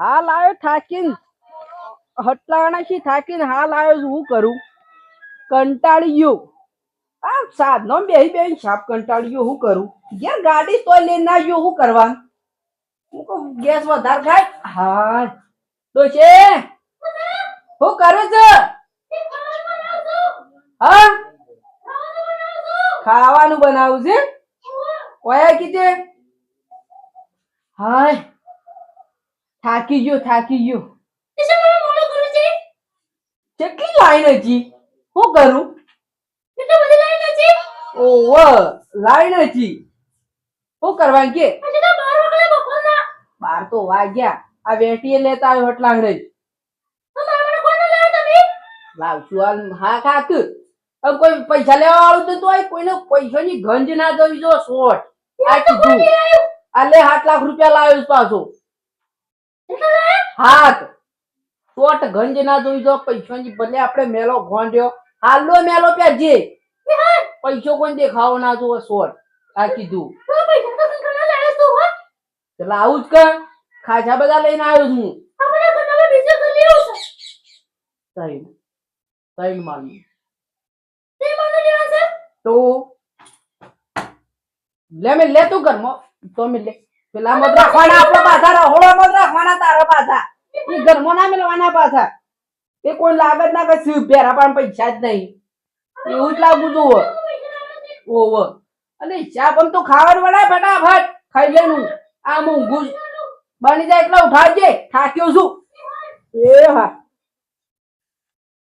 હાલ આવ્યો થાકીને. હટલાણાથી થાકીને હાલ આવ્યો છું શું કરું. કંટાળી ગયો આ સાધનો બેહી બેહી સાપ કંટાળી ગયો શું કરું. ઘેર ગાડી તોય લઈને ના ગયો શું કરવા. હું કહું, ગેસ વધારે ખાય. હા તો છે. શું કરે છે? હા. ખાવાનું બનાવું છે? કોયા કીધે. હાય. થાકી ગયો થાકી ગયો. કેટલી લાઈન હતી? શું કરું? ઓવ લાઈન હતી? શું કરવા કે બાર તો વાગ્યા. આ વેટીએ લેતા આવ્યો એટલા હણે લાવશું હાલ હા કાક કોઈ પૈસા લેવા વાળું તો તોય કોઈને પૈસાની ગંજ ના જવી જો શોર્ટ આ કીધું. આ લે આઠ લાખ રૂપિયા લાવ્યો પાછો. હાથ. ટોટ ગંજ ના જોઈ જો, પૈસાની ભલે આપણે મેલો ગોંડ્યો. હાલો મેલો પ્યા જે પૈસો કોણ દેખાવો ના જોવે શોર્ટ આ કીધું. એટલે આવું જ કર. ખાસા બધા લઈને આવ્યો છું તો? લે મે લે તું ઘર તો મે લે. પેલા મત રાખવાના, આપણો બાધા રહોડા મત રાખવાના તારા પાછા એ ઘરમાં ના મેળવાના પાછા. એ કોઈ લાગત ના કે શિવ પહેરા પણ પૈસા જ નહીં. એવું જ લાગુ તું ઓવ અને ઈચ્છા પણ તો ખાવાનું વળાય ફટાફટ. ખાઈ લેનું આ ઊંઘું બની જાય એટલે ઉઠાવજે થાક્યો છું. એ હા.